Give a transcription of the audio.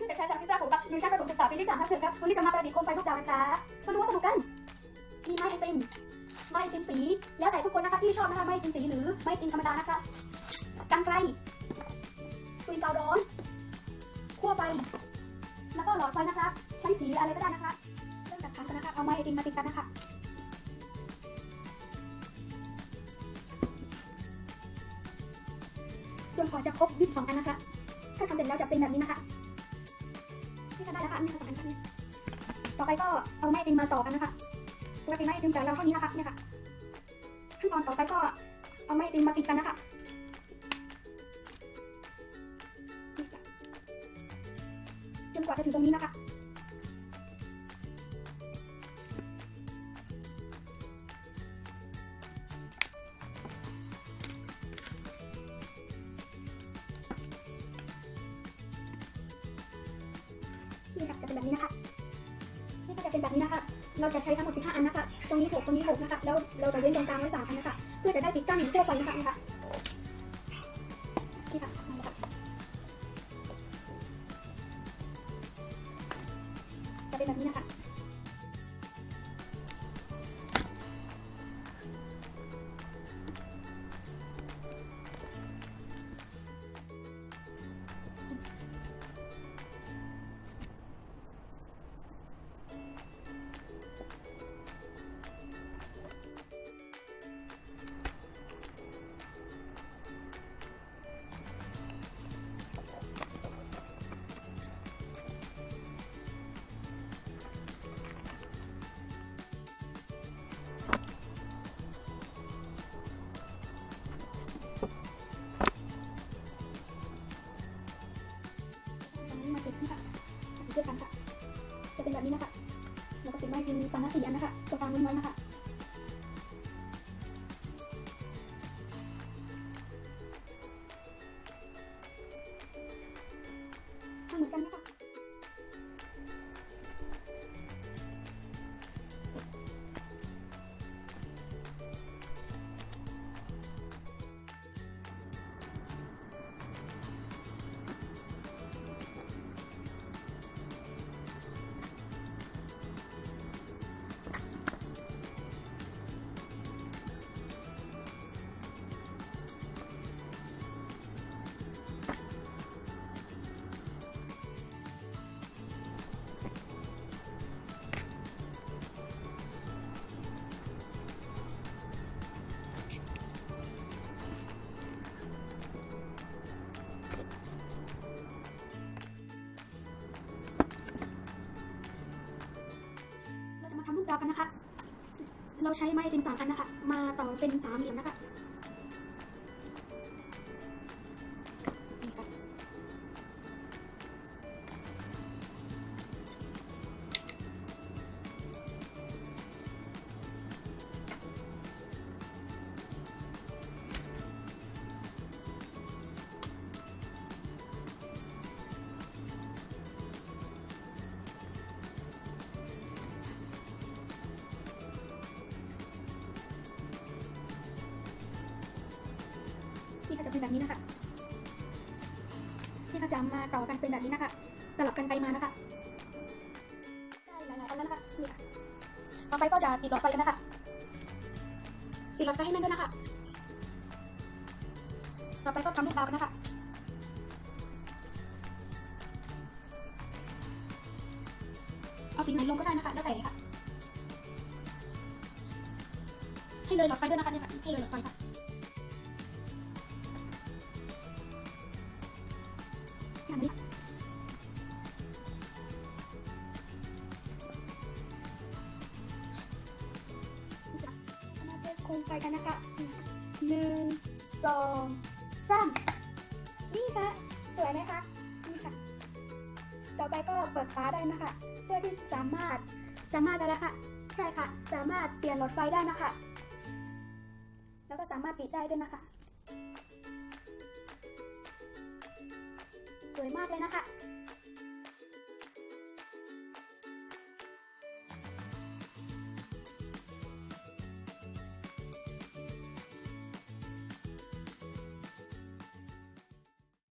ชื่อเด็กชายชาพิซซ่าผมครับอยู่ชั้นประถมศึกษาปีที่สามทับหนึ่งครับวันนี้จะมาประดิษฐ์โคมไฟลูกดาวนะคะมาดูว่าสนุกกัน มีไม้ไอติมไม้ไอติมสี แล้วแต่ทุกคนนะคะที่ชอบนะคะไม้ไอติมสีหรือไม้ไอติมธรรมดานะคะกันไกลปืนกาวร้อนขั้วไฟแล้วก็หลอดไฟนะคะใช้สีอะไรก็ได้นะคะเริ่มจากทำกันนะคะเอาไม้ไอติมมาติดกันนะคะจนกว่าจะครบ 22 อันนะคะ ถ้าทำเสร็จแล้วจะเป็นแบบนี้นะคะ ได้แล้วค่ะอันนี้ค่ะสองอันค่ะเนี่ยต่อไปก็เอาไม้ติมมาต่อกันนะคะปกติไม้ติมแต่เราเท่านี้นะคะเนี่ยค่ะขั้นตอนต่อไปก็เอาไม้ติมมาติดกันนะคะจนกว่าจะถึงตรงนี้นะคะ แบบนี้นะคะนี่ก็จะเป็นแบบนี้นะคะ เราจะใช้ทั้งหมด 15 อันนะคะ ตรงนี้ 6 ตรงนี้ 6 นะคะ แล้วเราจะเว้นตรงกลางไว้3อันนะคะ เพื่อจะได้ติดตั้งทั่วไปนะคะนี่ค่ะนี่ค่ะจะเป็นแบบนี้นะคะ ติดด้วกันค่ะ จะเป็นแบบนี้นะคะ แล้วก็ติดไม้พิมพ์ฟันละสี่อันนะคะ ตัวกลางน้อยนะคะ เราใช้ไม้ไอติมสามอันนะคะ มาต่อเป็นสามเหลี่ยมนะคะ ก็จะเป็นแบบนี้นะคะนี่ก็จะมาต่อกันเป็นแบบนี้นะคะ สลับกันไปมานะคะ ได้หลายๆอันแล้วนะคะนี่ค่ะต่อไปก็จะติดหลอดไฟกันนะคะ ติดหลอดไฟให้แน่นด้วยนะคะ ต่อไปก็ทำลูกดาวกันนะคะเอาสีไหนลงก็ได้นะคะแล้วแต่เลยค่ะ ให้เลยหลอดไฟด้วยนะคะเนี่ยค่ะให้เลยหลอดไฟค่ะ คมไฟกันนะคะหนึ่งสองสามนี่ค่ะ สวยไหมคะ นี่ค่ะ ต่อไปก็เปิดฝาได้นะคะ เพื่อที่สามารถสามารถอะไรคะใช่ค่ะ สามารถเปลี่ยนหลอดไฟได้นะคะ แล้วก็สามารถปิดได้ด้วยนะคะ วยมากเลยนะคะ